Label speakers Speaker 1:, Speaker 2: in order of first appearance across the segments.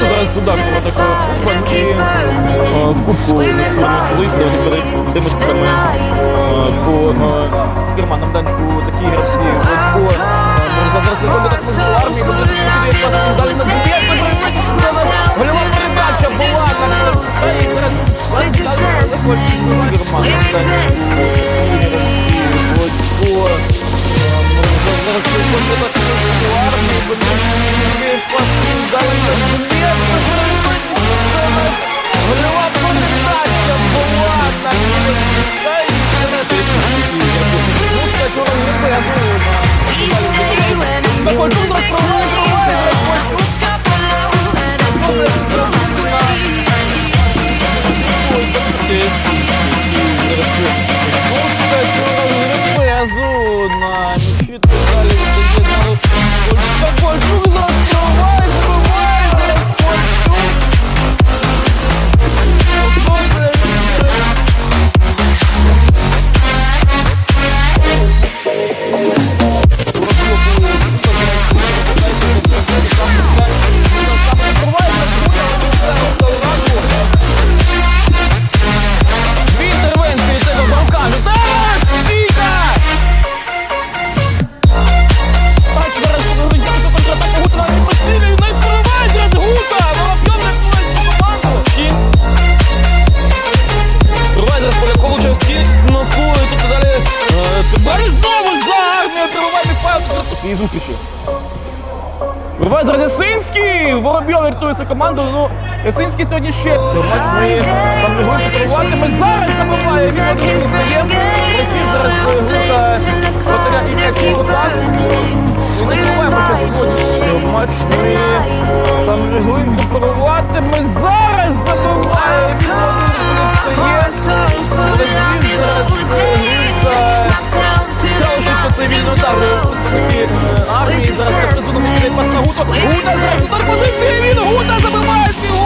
Speaker 1: зараз удар по такого е, кубку міського столиці, давайте перейдемося саме по керманам данчику такі гравці. Ми зараз зробимо так ми армії, ми будемо туди якраз далі на Гольова передача була на це і зараз керман Батько, Зона, Цій зустрічі. Зараз Ясинський! Воробйов рятується команду. Ну, Ясинський сьогодні ще. Цього матч ми. Ми зараз забиває він один стаємо. Росії зараз м'яч Гута. Не забуваємо, що сьогодні цього матч ми сам керувати. Ми зараз у циві армії. Зараз Гута. Гута зараз позиції, він Гута забиває свій гол!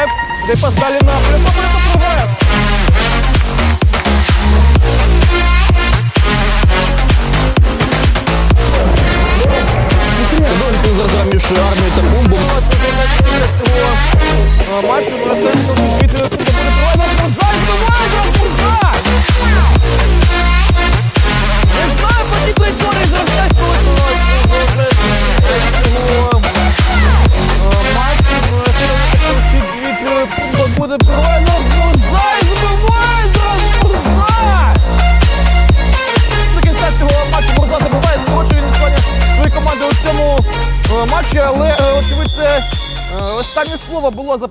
Speaker 1: саме Демі Файв, де пас далі на Пресо, Пресо пробиває. Донцин зараз між армією та бомбом. Матчу на Буде проведено Мурзай, забиває зараз Мурза! До кінця цього матчу борза забиває, скорочує він сьогодні своєї команди у цьому е, матчі, але е, очевидь це е, останнє слово було за